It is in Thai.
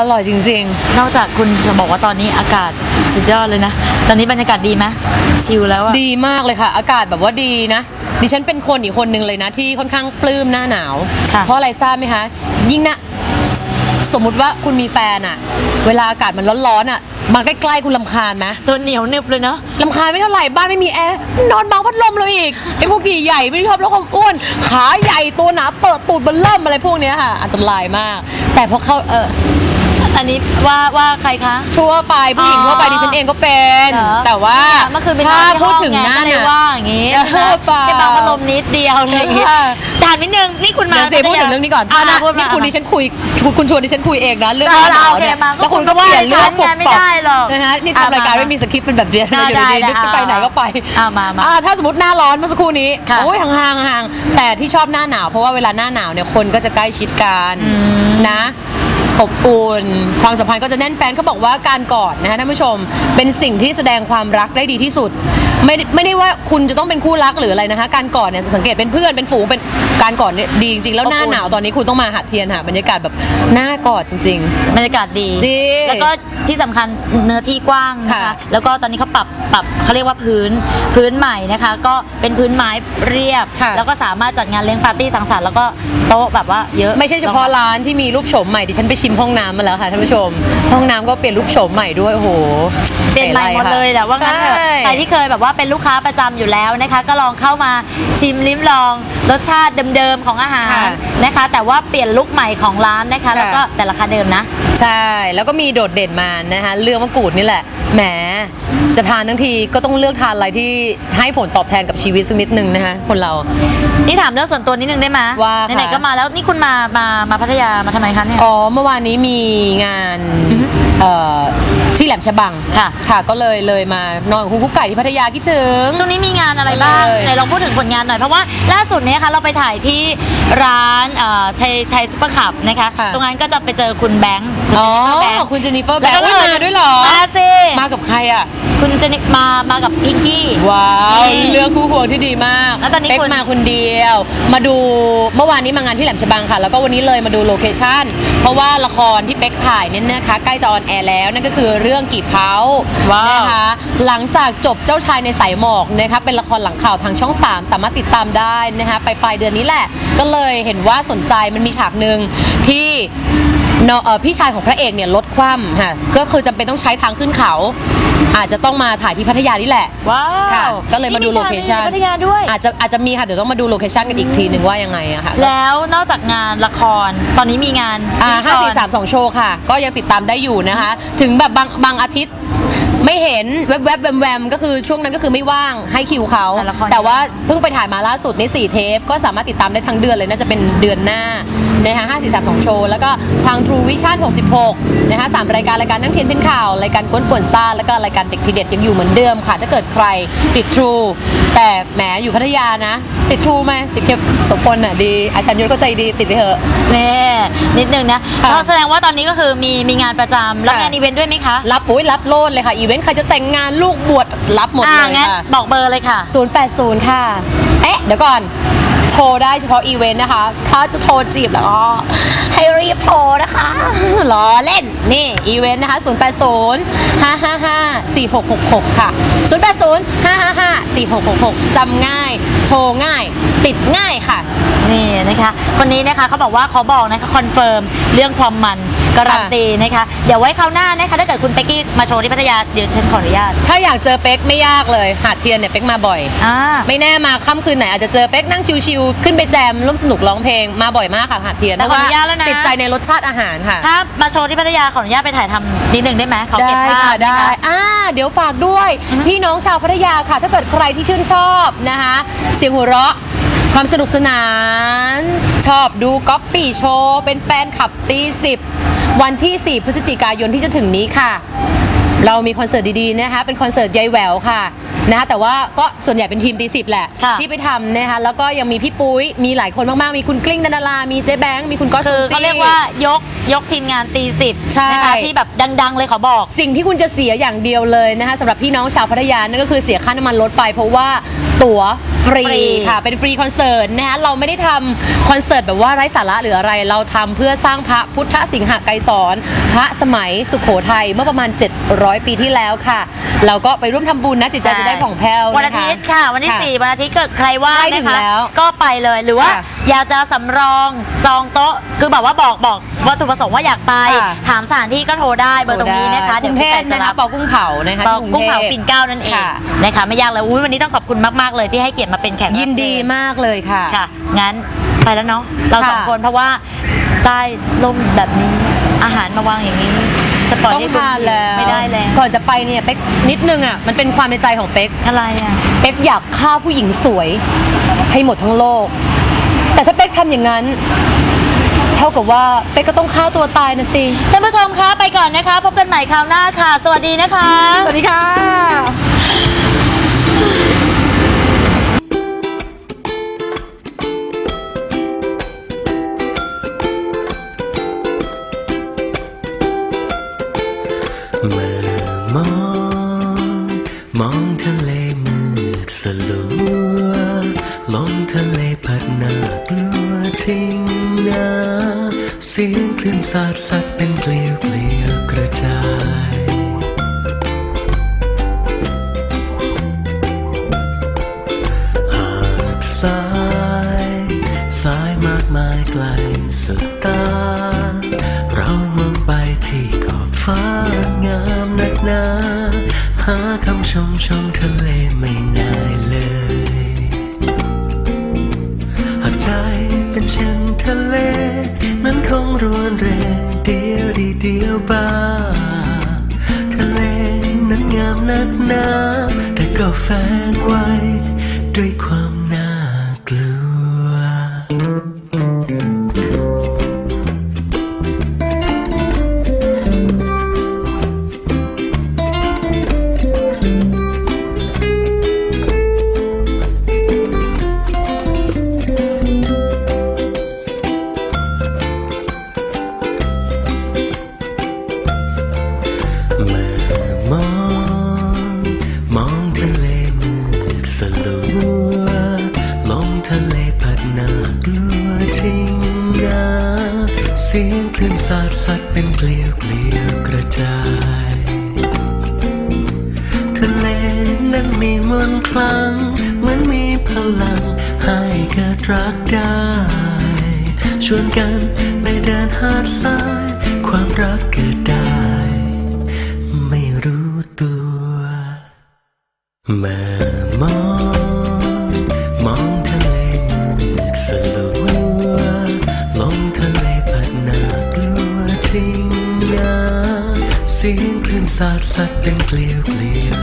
อร่อยจริง นอกจากคุณจะบอกว่าตอนนี้อากาศสุดยอดเลยนะ ตอนนี้บรรยากาศดีไหมชิลแล้วอะ ๆ ดีมากเลยค่ะ อากาศแบบว่าดีนะ ดิฉันเป็นคนอีกคนหนึ่งเลยนะ ที่ค่อนข้างปลื้มหน้าหนาว ค่ะ เพราะอะไรทราบไหมคะ ยิ่งนะสมมุติว่าคุณมีแฟนอะเวลาอากาศมันร้อนๆอะมาใกล้ๆคุณลำคาญไหมตัวเหนียวหนึบเลยเนาะ ลำคาญไม่เท่าไหร่บ้านไม่มีแอร์นอนเมาพัดลมเลยอีกไอ้พวกใหญ่ๆไม่ชอบแล้วความอ้วน ขาใหญ่ตัวหนาเปิดตูดมันเริ่มอะไรพวกเนี้ยค่ะ อันตรายมาก แต่พอเข้าเอออั นนี้ว่าว่าใครคะ ทั่วไปผู้หญิงอ๋อทั่วไปดิฉันเองก็เป็น เหรอ แต่ว่าเมื่อคืนไปนอถ้านที่พูห้ดองถึงไงหน้าก็เลยหนาวว่าอย่างงี้เออใช่ไหมเปล่า แค่บางพัดลมนิดเดียวอะไรอย่างงี้ค่ะถามนิดนึงนี่คุณมาเดี๋ยวสิพูดถึงเรื่องนี้ก่อนถ้าอ่นะพูดนี่มาคุณดิฉันคุยคุณชวนดิฉันคุยเองนะเรื่องเอาหน้าหนาวโอเคเนี่ยมาก็แล้วคุณก็คุณก็เปลี่ยนเรื่องว่าดิฉันไงไม่ได้หรอกนะฮะนี่อะทำรายการมาไม่มีสคริปต์เป็นแบบเดียวได้อยู่ได้ดีๆนึกได้จะไปไหนก็ไปอะมามาอะถ้าสมมติหน้าร้อนเมื่อสักครู่นี้ค่ะโอ้ยห่างๆห่างๆแต่ที่ชอบหน้าหนาวเพราะว่าเวลาหน้าหนาวเนี่ยคนก็จะใกล้ชิดกันนะ อบอุ่นความสัมพันธ์ก็จะแน่นแฟนเขาบอกว่าการกอดนะฮะท่านผู้ชม เป็นสิ่งที่แสดงความรักได้ดีที่สุด ไม่ได้ไม่ได้ว่าคุณจะต้องเป็นคู่รักหรืออะไรนะคะ การกอดเนี่ยสังเกตเป็นเพื่อนเป็นฝูงเป็นการกอดเนี่ยดีจริงๆแล้วหน้าอบอุ่นหนาวตอนนี้คุณต้องมาหาเทียนหาบรรยากาศแบบหน้ากอดจริงบรรยากาศดี ดี แล้วก็ ที่สำคัญเนื้อที่กว้างนะคะค่ะแล้วก็ตอนนี้เขาปรับปรับเขาเรียกว่าพื้นพื้นใหม่นะคะ ก็เป็นพื้นไม้เรียบ ค่ะ แล้วก็สามารถจัดงานเลี้ยงปาร์ตี้สังสรรค์แล้วก็โต๊ะแบบว่าเยอะๆไม่ใช่เฉพาะร้านที่มีรูปโฉมใหม่ดิฉันไปชิมห้องน้ำมาแล้วค่ะท่านผู้ชม ห้องน้ำก็เปลี่ยนรูปโฉมใหม่ด้วยโอ้โหเปลี่ยนใหม่หมดเลยแหละว่างั้นเถอะใช่ ใครที่เคยแบบว่าเป็นลูกค้าประจำอยู่แล้วนะคะ ก็ลองเข้ามาชิมลิ้มลองรสชาติเดิมๆของอาหารค่ะนะคะ แต่ว่าเปลี่ยนลุคใหม่ของร้านนะคะ แล้วก็แต่ราคาเดิมนะ ใช่ แล้วก็มีโดดเด่นมานะคะเรื่องมะกรูดนี่แหละ แหม จะทานทั้งทีก็ต้องเลือกทานอะไรที่ให้ผลตอบแทนกับชีวิตสักนิดนึงนะคะคนเรา นี่ถามเรื่องส่วนตัวนิดนึงได้ไหมว่าค่ะ ไหนๆก็มาแล้วนี่คุณมามามาพัทยามาทำไมคะเนี่ย อ๋อ เมื่อวานนี้มีงานเอ่อ ที่แหลมฉบังค่ะ ค่ะก็เลยเลยมานอนกับคุณกุ๊กไก่ที่พัทยาคิดถึง ช่วงนี้มีงานอะไรบ้างเลยไหนลองพูดถึงผลงานหน่อย เพราะว่าล่าสุดเนี้ค่ะเราไปถ่ายที่ร้านเอ่อไทยไทยซุปเปอร์คัพนะคะ ค่ะ ตรงนั้นก็จะไปเจอคุณแบงค์คุณอ๋อเจนนิเฟอร์แบงค์คุณเจนนิเฟอร์แบแล้วงก็ค์อุ๊ยมาด้วยเหรอ มาสิมากับใครอะ คุณเจนนิมามากับพิงกี้ ว้าว นี่เลือกคู่ควงที่ดีมากแล้วตอนนี้เป๊กคุณ มาคนเดียว มาดูเมื่อวานนี้มางานที่แหลมฉบังค่ะ แล้วก็วันนี้เลยมาดูโลเคชั่นเพราะว่าละครที่เป๊กถ่ายเนี่ยนะคะใกล้จะออนแอร์แล้วนั่นก็คือเรื่องกี่เผาว้าว นะคะ หลังจากจบเจ้าชายในสายหมอกนะคะเป็นละครหลังข่าวทางช่อง 3 สามารถติดตามได้นะคะไปปลายเดือนนี้แหละ ก็เลยเห็นว่าสนใจมันมีฉากหนึ่งที่เนอะเอ่อพี่ชายของพระเอกเนี่ยลดคว่ำค่ะก็คือจำเป็นต้องใช้ทางขึ้นเขา อาจจะต้องมาถ่ายที่พัทยานี่แหละว้าค่ะวก็เลยมาดูฉโลเคชั่นใพัทยาด้วย อาจจะอาจจะมีค่ะเดี๋ยวต้องมาดูโลเคชั่นกันอีกทีหนึ่งว่ายังไงอะค่ะแล้วนอกจากงานละครตอนนี้มีงานอ่าพิธีห้ากสี่รสามสองโชว์ค่ะ ก็ยังติดตามได้อยู่นะคะ ถึงแบบบางบางอาทิตย์ ไม่เห็นแวบแวบแวมแวมก็คือช่วงนั้นก็คือไม่ว่างให้คิวเขา แต่ละคร แต่ว่าเพิ่งไปถ่ายมาล่าสุดใน4เทป ก็สามารถติดตามได้ทั้งเดือนเลยน่าจะเป็นเดือนหน้านะคะห้าสี่สามสองโชว์ แล้วก็ทาง True Vision 66นะคะสามรายการรายการนั่งเทียนเป็นข่าว รายการก้นป่วนซ่าแล้วก็รายการเด็กทีเด็ดยังอยู่เหมือนเดิมค่ะ ถ้าเกิดใครติด True แต่แหมอยู่พัทยานะ ติด True ไหมติดเคปสมพลน่ะดี อาชันยุทธก็ใจดีติดไปเถอะแน่นิดนึงนะค่ะ ก็แสดงว่าตอนนี้ก็คือมีมีงานประจำรับค่ะงานอีเวนต์ด้วยไหมคะรับอุ้ยรับโลดเลยค่ะ อีเวนต์ใครจะแต่งงานลูกบวชรับหมดอ่าเลยงั้นค่ะ บอกเบอร์เลยค่ะ 080 ค่ะ เอ๊ะ เดี๋ยวก่อนโท รได้เฉพาะอีเวนต์นะคะ ถ้าจะโทรจีบแล้วก็ให้รีบโทรนะคะล้อเล่น นี่ อีเวนต์นะคะ 080 555 4666 ค่ะ 080 555 4666จำง่าย โทรง่าย ติดง่ายค่ะ นี่นะคะ คนนี้นะคะเขาบอกว่าเขาบอกนะคะคอนเฟิร์มเรื่องความมัน การันตีนะคะเดี๋ยวไว้คราวหน้านะคะถ้าเกิดคุณเป๊กกี้มาโชว์ที่พัทยาเดี๋ยวฉันขออนุญาต ถ้าอยากเจอเป๊กไม่ยากเลยหาดเทียนเนี่ยเป๊กมาบ่อย อ่า ไม่แน่มาค่ำคืนไหนอาจจะเจอเป๊กนั่งชิวๆขึ้นไปแจมร่วมสนุกร้องเพลงมาบ่อยมากค่ะหาดเทียนแต่เพราะว่าขออนุญาตแล้วนะ ติดใจในรสชาติอาหารค่ะ ถ้ามาโชว์ที่พัทยาขออนุญาตไปถ่ายทำนิดนึงได้ไหมขอเก็บได้ภาค่ะพได้ นะคะ อ่า เดี๋ยวฝากด้วย พี่น้องชาวพัทยาค่ะ ถ้าเกิดใครที่ชื่นชอบนะคะ เสียงหัวเราะ ความสนุกสนาน ชอบดูก๊อปปี้โชว์ เป็นแฟนขับตีสิบ วันที่ 4 พฤศจิกายนที่จะถึงนี้ค่ะ เรามีคอนเสิร์ตดีๆนะคะเป็นคอนเสิร์ตยายแหววค่ะนะคะแต่ว่าก็ส่วนใหญ่เป็นทีมตีสิบแหละ ค่ะ ที่ไปทำนะคะแล้วก็ยังมีพี่ปุ้ย มีหลายคนมาก ๆ มีคุณกลิ้งดารา มีเจ๊แบงค์มีคุณก๊อตคือซูซี่ เขาเรียกว่ายกยกทีมงานตีสิบใช่ นะคะที่แบบดัง ๆ เลยขอบอก สิ่งที่คุณจะเสียอย่างเดียวเลยนะคะสำหรับพี่น้องชาวพัทยานั่นก็คือเสียค่าน้ำมันรถไป เพราะว่าตั๋ว ฟรีฟรี ค่ะ เป็นฟรีคอนเสิร์ตนะคะเราไม่ได้ทำคอนเสิร์ตแบบว่าไร้สาระหรืออะไร เราทำเพื่อสร้างพระพุทธสิงหไกรสอนพระสมัยสุขโขทัยเมื่อประมาณ 700 ปีที่แล้วค่ะ เราก็ไปร่วมทำบุญนะจิตใจจะได้ผ่องแผ้ววันอานะคะทิตย์ค่ะ วันที่ค่ะสี่วันอาทิตย์เกิดใครว่างใกล้ถึนะงคะแล้วก็ไปเลยหรือว่าค่ะอยากจะสำรองจองโต๊ะคือแบบว่าบอกบอกวัตถุประสงค์ว่าอยากไป ค่ะ ถามสถานที่ก็โทรได้เบอร์ตรงนี้นะคะกรุงเทพดี๋ยวพี่ไก่จะนะคะรับ ปอกุ้งเผานะคะเปาที่ กุ้งเผาทพปิ่นเกล้านั่นเองค่ะ นะคะไม่ยากเลยอุ้ยวันนี้ต้องขอบคุณมาก ๆ เลยที่ให้เกียรติมาเป็นแขกรับยินดีเชิญมากเลยค่ะ ค่ะ งั้นไปแล้วเนาะเราสองค่ะ คนเพราะว่าใต้ร่มแบบนี้อาหารมาวางอย่างนี้จะปล่อยต้องให้คุณทานแล้วไม่ได้แล้วก่อนจะไปเนี่ยเป๊กนิดนึงอะมันเป็นความในใจของเป๊กอะไรอะเป๊กอยากฆ่าผู้หญิงสวย ให้หมดทั้งโลก แต่ถ้าเป๊กทำอย่างนั้น เท่ากับว่าเป๊กก็ต้องฆ่าตัวตายนะสิท่านผู้ชมคะไปก่อนนะคะ พบกันใหม่คราวหน้าค่ะ สวัสดีนะคะ สวัสดีค่ะ มองทะเลมืดสลัวลมทะเลพัดหน้ากลัวทิ้งนาเสียงคลื่นสาดสัดเป็นเกลียวเกลียวกระจาย คำชมชมทะเลไม่นายเลยหากใจเป็นเช่นทะเล นั้นคงรวนเรเดียวดีเดียวบ้า ทะเลนั้นงามนักหนา แต่ก็แฝงไว้ด้วยความ สียงคลื่นสาดสัดเป็นเกลียวเกลียวกระจายทะเลนั้นมีมนต์คลังเหมือนมีพลังให้เกิดรักได้ ชวนกันไปเดินหาดทราย ความรักเกิดได้ ไม่รู้ตัวเมื่มอง จริงน